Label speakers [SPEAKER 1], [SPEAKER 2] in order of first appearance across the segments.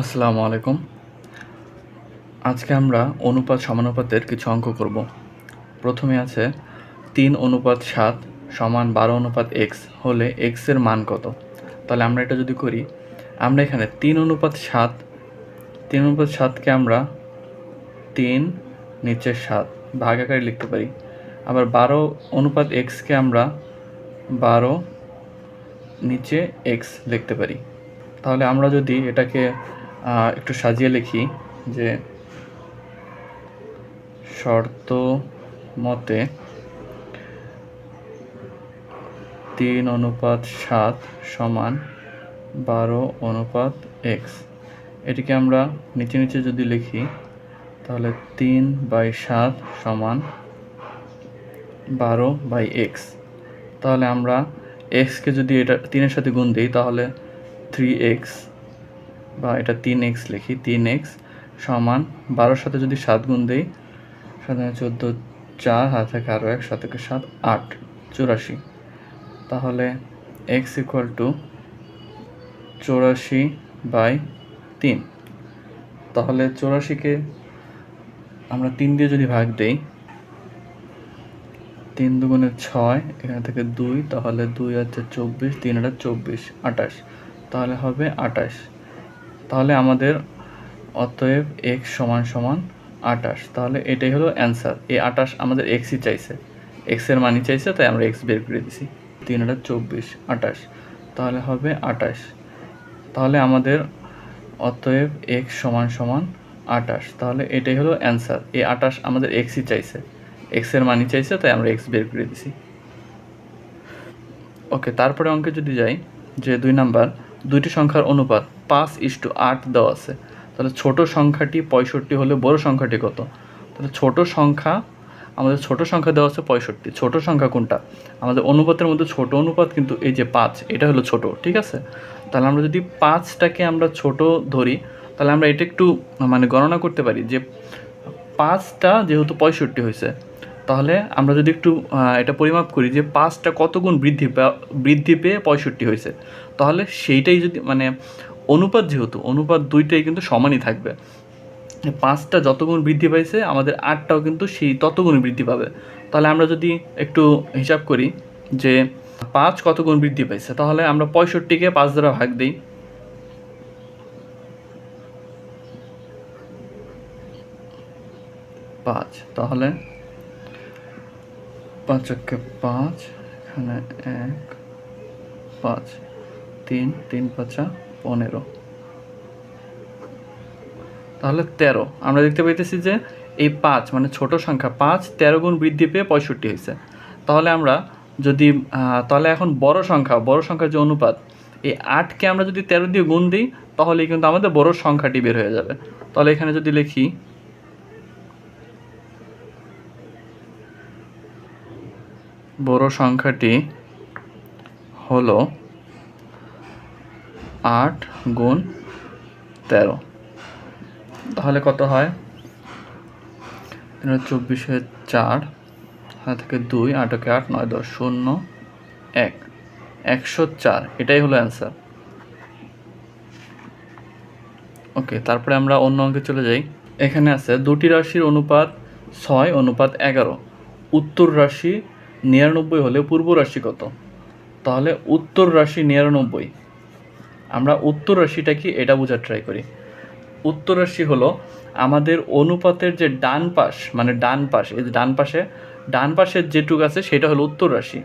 [SPEAKER 1] আসসালামু আলাইকুম। আজকে আমরা অনুপাত সমানুপাতের কিছু অঙ্ক করব। প্রথমে আছে তিন অনুপাত সাত সমান বারো অনুপাত এক্স হলে এক্সের মান কত? তাহলে আমরা এটা যদি করি, আমরা এখানে তিন অনুপাত সাত, তিন অনুপাত সাতকে আমরা তিন নিচে সাত ভাগ আকারে লিখতে পারি। আবার বারো অনুপাত এক্সকে আমরা বারো নিচে এক্স লিখতে পারি। তাহলে আমরা যদি এটাকে একটু সাজিয়ে লিখি যে শর্ত মতে তিন অনুপাত সাত সমান বারো অনুপাত এক্স এটিকে আমরা নিচে নিচে যদি লিখি, তাহলে তিন বাই সাত সমান বারো বাই এক্স তাহলে আমরা এক্সকে যদি এটা তিনের সাথে গুণ দিই, তাহলে থ্রি এক্স বা এটা তিন এক্স লিখি, তিন এক্স সমান বারোর সাথে যদি সাত গুণ দিই, সাত চোদ্দ চার হাত থেকে আরও এক, সাত সাত, আট, চুরাশি। তাহলে এক্স ইকুয়াল টু চৌরাশি বাই তিন। তাহলে চৌরাশিকে আমরা তিন দিয়ে যদি ভাগ দেই, তিন দুগুণে ছয়, এখান থেকে দুই, তাহলে দুই হচ্ছে চব্বিশ, তিন এটা চব্বিশ, আঠাশ। তাহলে হবে আঠাশ। তাহলে আমাদের অতএব এক্স সমান সমান আঠাশ। তাহলে এটাই হলো অ্যান্সার এই আঠাশ আমাদের এক্সই চাইছে। এক্সের মানই চাইছে, তাই আমরা এক্স বের করে দিছি। তিন এটা চব্বিশ, আঠাশ। তাহলে হবে আঠাশ। তাহলে আমাদের অতএব এক্স সমান সমান আঠাশ। তাহলে এটাই হলো অ্যান্সার এই আঠাশ আমাদের এক্সই চাইছে। এক্সের মানই চাইছে, তাই আমরা এক্স বের করে দিছি। ওকে, তারপরে অঙ্কে যদি যাই, যে দুই নাম্বার দুইটি সংখ্যার অনুপাত পাঁচ ইস্টু আট দেওয়া আছে। তাহলে ছোট সংখ্যাটি পঁয়ষট্টি হলে বড় সংখ্যাটি কত? তাহলে ছোট সংখ্যা, আমাদের ছোট সংখ্যা দেওয়া আছে পঁয়ষট্টি। ছোট সংখ্যা কোনটা? আমাদের অনুপাতের মধ্যে ছোট অনুপাত কিন্তু এই যে পাঁচ, এটা হলো ছোট, ঠিক আছে? তাহলে আমরা যদি পাঁচটাকে আমরা ছোট ধরি, তাহলে আমরা এটা একটু মানে গণনা করতে পারি যে পাঁচটা যেহেতু পঁয়ষট্টি হয়েছে তাহলে আমরা যদি একটু এটা পরিমাপ করি যে পাঁচটা কত গুণ বৃদ্ধি বৃদ্ধি পেয়ে পঁয়ষট্টি হয়েছে। তাহলে সেইটাই যদি মানে অনুপাত যেহেতু, অনুপাত দুইটাই কিন্তু সমানই থাকবে। পাঁচটা যত গুণ বৃদ্ধি পাইছে, আমাদের আটটাও কিন্তু সেই তত গুণ বৃদ্ধি পাবে। তাহলে আমরা যদি একটু হিসাব করি যে পাঁচ কত গুণ বৃদ্ধি পাইছে, তাহলে আমরা পঁয়ষট্টিকে পাঁচ দ্বারা ভাগ দিই। পাঁচ, তাহলে পাঁচ একে পাঁচ, এখানে এক, পাঁচ, তিন তিন পাঁচা পনেরো। তাহলে তেরো। আমরা দেখতে পাইতেছি যে এই পাঁচ মানে ছোট সংখ্যা পাঁচ, তেরো গুণ বৃদ্ধি পেয়ে পঁয়ষট্টি হয়েছে। তাহলে আমরা যদি তাহলে এখন বড় সংখ্যা, বড় সংখ্যার যে অনুপাত, এই আটকে আমরা যদি তেরো দিয়ে গুণ দিই তাহলে কিন্তু আমাদের বড় সংখ্যাটি বের হয়ে যাবে। তাহলে এখানে যদি লিখি বড় সংখ্যাটি হলো আট গুণ তেরো। তাহলে কত হয়? চব্বিশে চার থেকে দুই আটকে আট, নয়, দশ, শূন্য, এক। একশো চার, এটাই হলো অ্যান্সার। ওকে, তারপরে আমরা অন্য অঙ্কে চলে যাই। এখানে আছে দুটি রাশির অনুপাত ছয়, অনুপাত এগারো। উত্তর রাশি নিরানব্বই হলে পূর্ব রাশি কত? তাহলে উত্তর রাশি নিরানব্বই। আমরা উত্তর রাশিটা কি এটা বোঝার ট্রাই করি। উত্তর রাশি হলো আমাদের অনুপাতের যে ডান পাশ মানে ডান পাশ, এই যে ডান পাশে, ডান পাশের যেটুক আছে সেটা হলো উত্তর রাশি।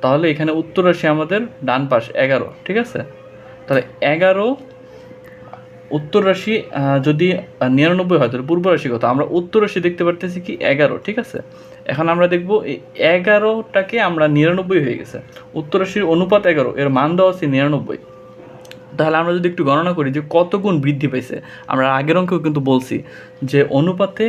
[SPEAKER 1] তাহলে এখানে উত্তর রাশি আমাদের ডান পাশ এগারো, ঠিক আছে? তাহলে এগারো উত্তর রাশি যদি নিরানব্বই হয়, তাহলে পূর্ব রাশি কত? আমরা উত্তর রাশি দেখতে পারতেছি কি এগারো, ঠিক আছে? এখন আমরা দেখব এই এগারোটাকে আমরা নিরানব্বই হয়ে গেছে। উত্তর রাশির অনুপাত এগারো, এর মান দেওয়া আছে নিরানব্বই। তাহলে আমরা যদি একটু গণনা করি যে কত গুণ বৃদ্ধি পেয়েছে আমরা আগের অঙ্কেও কিন্তু বলছি যে অনুপাতে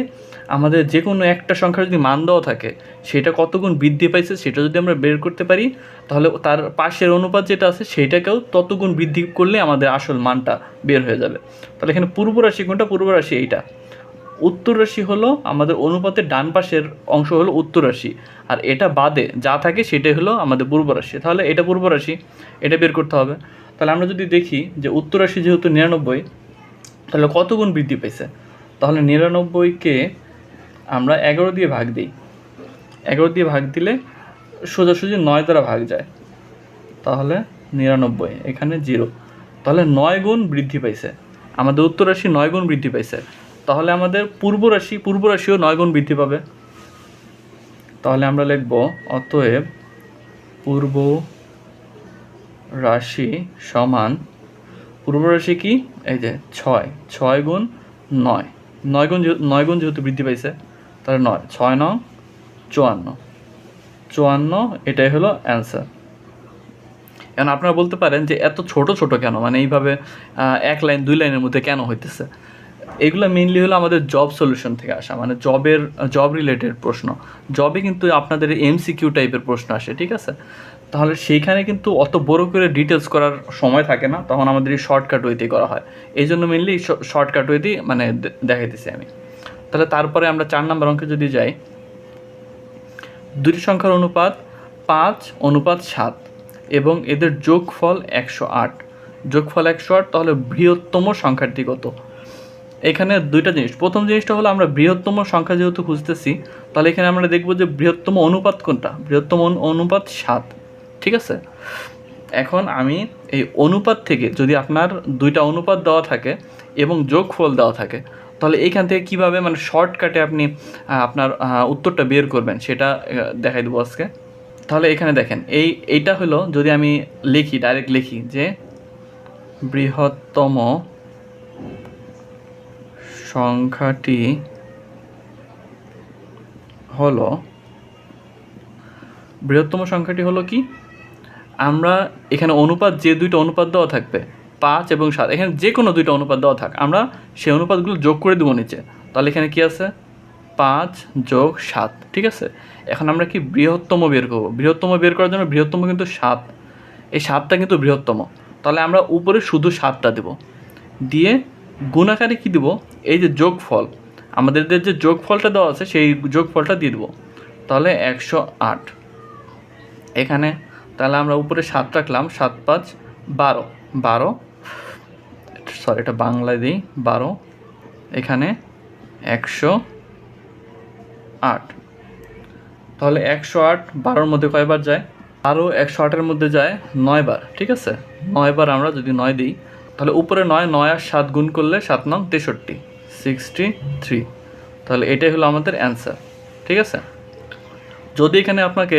[SPEAKER 1] আমাদের যে কোনো একটা সংখ্যার যদি মান দেওয়া থাকে, সেটা কত গুণ বৃদ্ধি পাইছে সেটা যদি আমরা বের করতে পারি, তাহলে তার পাশের অনুপাত যেটা আছে সেটাকেও ততগুণ বৃদ্ধি করলে আমাদের আসল মানটা বের হয়ে যাবে। তাহলে এখানে পূর্ব রাশি কোনটা? পূর্ব রাশি এইটা। উত্তর রাশি হলো আমাদের অনুপাতের ডান পাশের অংশ হলো উত্তর রাশি। আর এটা বাদে যা থাকে সেটাই হলো আমাদের পূর্ব রাশি। তাহলে এটা পূর্ব রাশি, এটা বের করতে হবে। তাহলে আমরা যদি দেখি যে উত্তর রাশি যেহেতু নিরানব্বই, তাহলে কত গুণ বৃদ্ধি পেয়েছে তাহলে নিরানব্বইকে আমরা এগারো দিয়ে ভাগ দিই। এগারো দিয়ে ভাগ দিলে সোজাসুজি নয় দ্বারা ভাগ যায়। তাহলে নিরানব্বই, এখানে জিরো। তাহলে নয় গুণ বৃদ্ধি পাইছে। আমাদের উত্তর রাশি নয় গুণ বৃদ্ধি পাইছে। তাহলে আমাদের পূর্ব রাশি, পূর্ব রাশিও নয় গুণ বৃদ্ধি পাবে। তাহলে আমরা লিখব, অতএব পূর্ব রাশি সমান, পূর্ব রাশি কি? এই যে ছয় ছয় গুণ নয়। নয় গুণ নয় গুণ যেহেতু বৃদ্ধি পাইছে। তাহলে নয়, ছয় নং, চুয়ান্ন। চুয়ান্ন, এটাই হলো অ্যান্সার এখন আপনারা বলতে পারেন যে এত ছোট ছোট কেন? মানে এইভাবে এক লাইন, দুই লাইনের মধ্যে কেন হইতেছে? এগুলো মেইনলি হলো আমাদের জব সলিউশন থেকে আসা মানে জবের জব রিলেটেড প্রশ্ন। জবে কিন্তু আপনাদের এমসিকিউ টাইপের প্রশ্ন আসে, ঠিক আছে? তাহলে সেইখানে কিন্তু অত বড় করে ডিটেলস করার সময় থাকে না, তখন আমাদের এই শর্টকাট ওয়েতেই করা হয়। এই জন্য মেনলি শর্টকাট ওয়েতেই মানে দেখাইতেছি আমি। তাহলে তারপরে আমরা চার নাম্বার অঙ্কে যদি যাই, দুটি সংখ্যার অনুপাত পাঁচ, অনুপাত সাত, এবং এদের যোগফল একশো আট। যোগফল একশো আট, তাহলে বৃহত্তম সংখ্যাটি কত? এখানে দুইটা জিনিস। প্রথম জিনিসটা হলো আমরা বৃহত্তম সংখ্যা যেহেতু খুঁজতেছি, তাহলে এখানে আমরা দেখব যে বৃহত্তম অনুপাত কোনটা? বৃহত্তম অনুপাত সাত। ঠিক আছে? এখন আমি এই অনুপাত থেকে যদি আপনার দুইটা অনুপাত দেওয়া থাকে এবং যোগফল দেওয়া থাকে তাহলে এইখান থেকে কীভাবে মানে শর্টকাটে আপনি আপনার উত্তরটা বের করবেন সেটা দেখাই দেবো আজকে। তাহলে এখানে দেখেন, এই, এইটা হলো যদি আমি লিখি ডাইরেক্ট লিখি যে বৃহত্তম সংখ্যাটি হলো, বৃহত্তম সংখ্যাটি হলো কি? আমরা এখানে অনুপাত যে দুইটা অনুপাত দেওয়া থাকবে পাঁচ এবং সাত, এখানে যে কোনো দুইটা অনুপাত দেওয়া থাক, আমরা সেই অনুপাতগুলো যোগ করে দেবো নিচে। তাহলে এখানে কি আছে? পাঁচ যোগ সাত, ঠিক আছে? এখন আমরা কি বৃহত্তম বের করব? বৃহত্তম বের করার জন্য বৃহত্তম কিন্তু সাত। এই সাতটা কিন্তু বৃহত্তম। তাহলে আমরা উপরে শুধু সাতটা দেব। দিয়ে গুণাকারে কি দিব? এই যে যোগফল, আমাদের যে যোগফলটা দেওয়া আছে, সেই যোগফলটা দিয়ে দেবো। তাহলে একশো আট। এখানে তাহলে আমরা উপরে সাত রাখলাম, সাত পাঁচ বারো। বারো সরি, এটা বাংলায় দিই, বারো। এখানে একশো আট। তাহলে একশো আট বারোর মধ্যে কয়বার যায়? আরও একশো আটের মধ্যে যায় নয় বার ঠিক আছে? নয় বার আমরা যদি নয় দিই, তাহলে উপরে নয় নয় আর সাত গুণ করলে সাত নং তেষট্টি সিক্সটি থ্রি তাহলে এটাই হলো আমাদের অ্যান্সার ঠিক আছে? যদি এখানে আপনাকে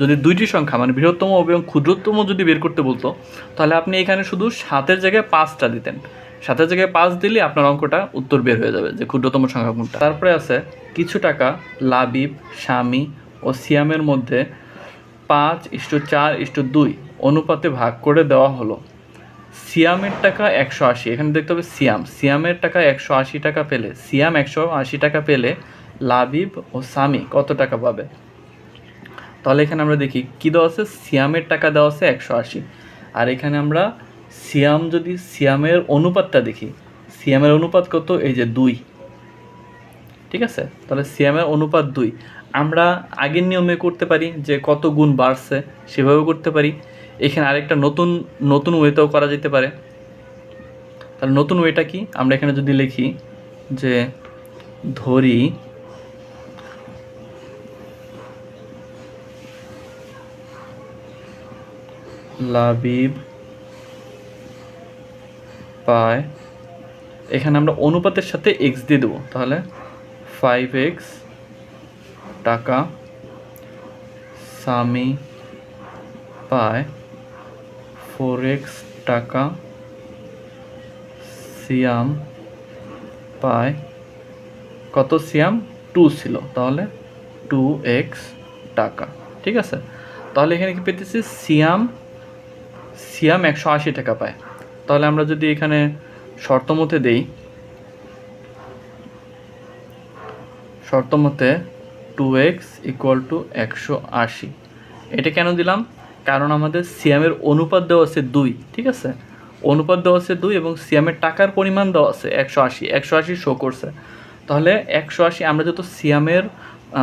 [SPEAKER 1] যদি দুইটি সংখ্যা মানে বৃহত্তম এবং ক্ষুদ্রতম যদি বের করতে বলতো, তাহলে আপনি এখানে শুধু সাতের জায়গায় পাঁচটা দিতেন। সাতের জায়গায় পাঁচ দিলে আপনার অঙ্কটা উত্তর বের হয়ে যাবে, যে ক্ষুদ্রতম সংখ্যা কোনটা। তারপরে আছে কিছু টাকা, লাবিব স্বামী ও সিয়ামের মধ্যে পাঁচ ইস্টু চার ইস্টু দুই অনুপাতে ভাগ করে দেওয়া হলো। সিয়ামের টাকা একশো আশি, এখানে দেখতে হবে সিয়াম। সিয়ামের টাকা একশো আশি টাকা পেলে, সিয়াম একশো আশি টাকা পেলে লাবিব ও সামি কত টাকা পাবে? তাহলে এখানে আমরা দেখি, কী দেওয়া আছে? সিয়ামের টাকা দেওয়া আছে একশো আশি। আর এখানে আমরা সিয়াম যদি সিয়ামের অনুপাতটা দেখি, সিয়ামের অনুপাত কত? এই যে দুই। ঠিক আছে? তাহলে সিয়ামের অনুপাত দুই। আমরা আগের নিয়মে করতে পারি যে কত গুণ বাড়ছে, সেভাবেও করতে পারি। এখানে আরেকটা নতুন নতুন ওয়েতেও করা যেতে পারে। তাহলে নতুন ওয়েটা কি? আমরা এখানে যদি লিখি যে ধরি লাবিব পায়। এখানে আমরা অনুপাতের সাথে এক্স দিয়ে দেবো। তাহলে ফাইভ এক্স টাকা সামি পায় ফোর এক্স টাকা সিয়াম পায়। কত সিয়াম? টু ছিল। তাহলে টু এক্স টাকা। ঠিক আছে? তাহলে এখানে কি পেতেছি? সিয়াম সিয়াম একশো আশি টাকা পায়। তাহলে আমরা যদি এখানে শর্ত মতে দেই, শর্ত মতে টু এক্স ইকুয়াল টু একশো আশি। এটা কেন দিলাম? কারণ আমাদের সিয়ামের অনুপাত দেওয়া আছে দুই, ঠিক আছে? অনুপাত দেওয়া আছে দুই এবং সিয়ামের টাকার পরিমাণ দেওয়া আছে একশো আশি। একশো আশি শো করছে। তাহলে একশো আশি আমরা যত সিয়ামের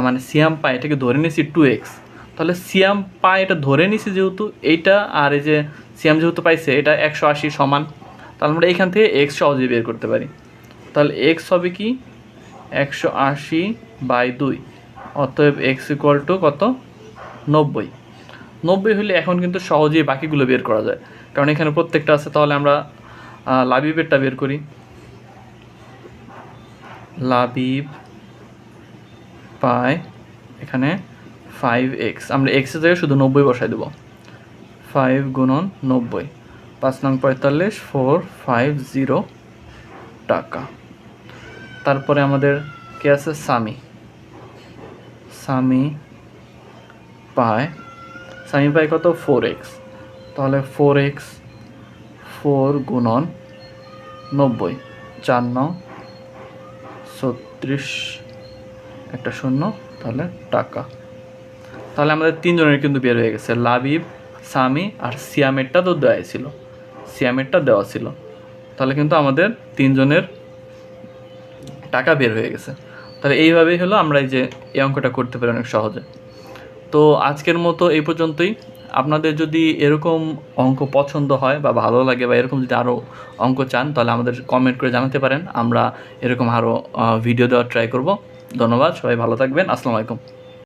[SPEAKER 1] মানে সিয়াম পাই এটাকে ধরে নিয়েছি টু এক্স তাহলে সিয়াম পাই এটা ধরে নিছি যেহেতু এইটা আর এই যে সিয়াম যেহেতু পাইছে, এটা একশো আশি সমান, তাহলে আমরা এখান থেকে এক্স সহজে বের করতে পারি। তাহলে এক্স হবে কি? একশো আশি বাই দুই, অতএব এক্স ইকুয়াল টু কত? নব্বই। নব্বই হলে এখন কিন্তু সহজেই বাকিগুলো বের করা যায়। কারণ এখানে প্রত্যেকটা আছে, তাহলে আমরা লাবিবেরটা বের করি। লাবিব পাই এখানে ফাইভ এক্স আমরা এক্সের জায়গায় শুধু নব্বই বসাই দেবো। ফাইভ গুণন নব্বই। পাঁচ নং পঁয়তাল্লিশ ফোর ফাইভ জিরো টাকা। তারপরে আমাদের কে আছে? সামি সামি পায় সামি পায় কত? ফোর এক্স তাহলে ফোর এক্স ফোর গুণন নব্বই। চার নং ছত্রিশ, একটা শূন্য, তাহলে টাকা। তাহলে আমাদের তিনজনের কিন্তু বের হয়ে গেছে। লাবিব সামি আর সিয়ামেরটা তো দেওয়াই ছিল। সিয়ামেরটা দেওয়া ছিল। তাহলে কিন্তু আমাদের তিনজনের টাকা বের হয়ে গেছে। তাহলে এইভাবেই হলো আমরা এই যে এই অঙ্কটা করতে পারি অনেক সহজে। তো আজকের মতো এই পর্যন্তই। আপনাদের যদি এরকম অঙ্ক পছন্দ হয় বা ভালো লাগে বা এরকম যদি আরও অঙ্ক চান, তাহলে আমাদের কমেন্ট করে জানাতে পারেন। আমরা এরকম আরও ভিডিও দেওয়ার ট্রাই করব। ধন্যবাদ, সবাই ভালো থাকবেন। আসসালামু আলাইকুম।